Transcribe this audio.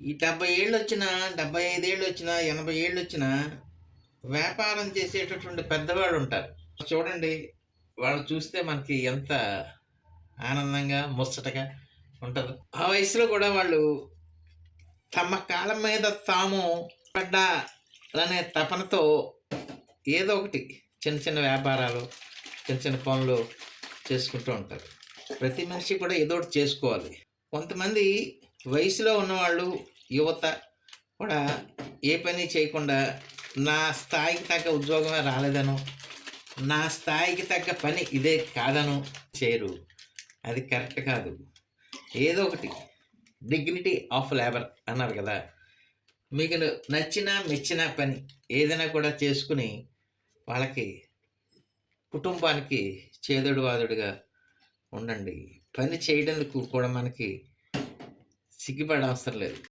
ఈ డెబ్బై ఏళ్ళు వచ్చినా డెబ్బై ఐదేళ్ళు వచ్చినా ఎనభై ఏళ్ళు వచ్చినా వ్యాపారం చేసేటటువంటి పెద్దవాళ్ళు ఉంటారు చూడండి వాళ్ళు చూస్తే మనకి ఎంత ఆనందంగా ముచ్చటగా ఉంటారు ఆ వయసులో కూడా వాళ్ళు తమ కాలం మీద తాము పడ్డాలనే తపనతో ఏదో ఒకటి చిన్న చిన్న వ్యాపారాలు చిన్న చిన్న పనులు చేసుకుంటూ ఉంటారు. ప్రతి మనిషి కూడా ఏదో ఒకటి చేసుకోవాలి. కొంతమంది వయసులో ఉన్నవాళ్ళు యువత కూడా ఏ పని చేయకుండా నా స్థాయికి తగ్గ ఉద్యోగమే రాలేదను నా స్థాయికి తగ్గ పని ఇదే కాదను చేయరు. అది కరెక్ట్ కాదు. ఏదో ఒకటి. డిగ్నిటీ ఆఫ్ లేబర్ అన్నారు కదా. మీకు నచ్చిన మెచ్చిన పని ఏదైనా కూడా చేసుకుని వాళ్ళకి కుటుంబానికి చేదుడు వాదుడుగా ఉండండి. పని చేయడానికి కూడా మనకి సిగ్గుపడే అవసరం లేదు